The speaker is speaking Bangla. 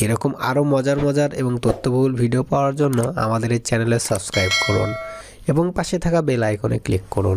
এরকম আরও মজার মজার এবং তথ্যবহুল ভিডিও পাওয়ার জন্য আমাদের এই চ্যানেলে সাবস্ক্রাইব করুন এবং পাশে থাকা বেল আইকনে ক্লিক করুন।